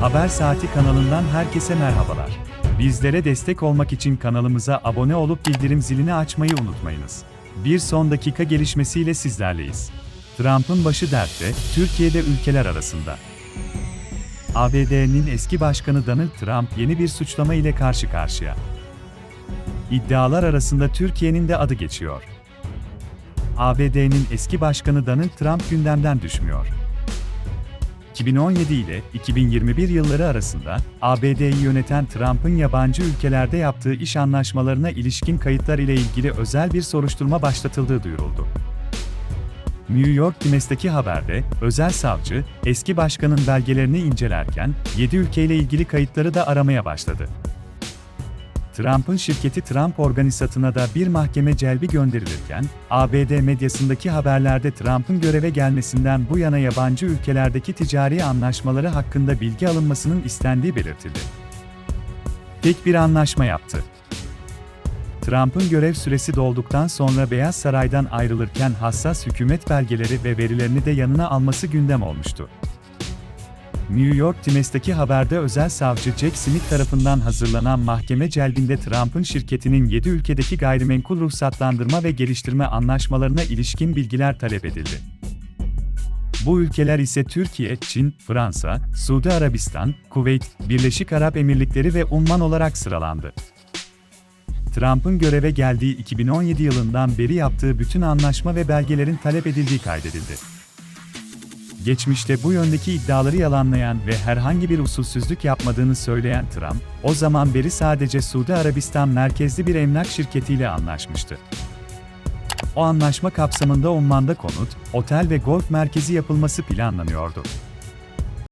Haber Saati kanalından herkese merhabalar. Bizlere destek olmak için kanalımıza abone olup bildirim zilini açmayı unutmayınız. Bir son dakika gelişmesiyle sizlerleyiz. Trump'ın başı dertte, Türkiye'de ülkeler arasında. ABD'nin eski başkanı Donald Trump yeni bir suçlama ile karşı karşıya. İddialar arasında Türkiye'nin de adı geçiyor. ABD'nin eski başkanı Donald Trump gündemden düşmüyor. 2017 ile 2021 yılları arasında ABD'yi yöneten Trump'ın yabancı ülkelerde yaptığı iş anlaşmalarına ilişkin kayıtlar ile ilgili özel bir soruşturma başlatıldığı duyuruldu. New York Times'teki haberde, özel savcı, eski başkanın belgelerini incelerken, 7 ülkeyle ilgili kayıtları da aramaya başladı. Trump'ın şirketi Trump Organisatı'na da bir mahkeme celbi gönderilirken, ABD medyasındaki haberlerde Trump'ın göreve gelmesinden bu yana yabancı ülkelerdeki ticari anlaşmaları hakkında bilgi alınmasının istendiği belirtildi. Tek bir anlaşma yaptı. Trump'ın görev süresi dolduktan sonra Beyaz Saray'dan ayrılırken hassas hükümet belgeleri ve verilerini de yanına alması gündem olmuştu. New York Times'teki haberde özel savcı Jack Smith tarafından hazırlanan mahkeme celbinde Trump'ın şirketinin 7 ülkedeki gayrimenkul ruhsatlandırma ve geliştirme anlaşmalarına ilişkin bilgiler talep edildi. Bu ülkeler ise Türkiye, Çin, Fransa, Suudi Arabistan, Kuveyt, Birleşik Arap Emirlikleri ve Umman olarak sıralandı. Trump'ın göreve geldiği 2017 yılından beri yaptığı bütün anlaşma ve belgelerin talep edildiği kaydedildi. Geçmişte bu yöndeki iddiaları yalanlayan ve herhangi bir usulsüzlük yapmadığını söyleyen Trump, o zaman beri sadece Suudi Arabistan merkezli bir emlak şirketiyle anlaşmıştı. O anlaşma kapsamında Umman'da konut, otel ve golf merkezi yapılması planlanıyordu.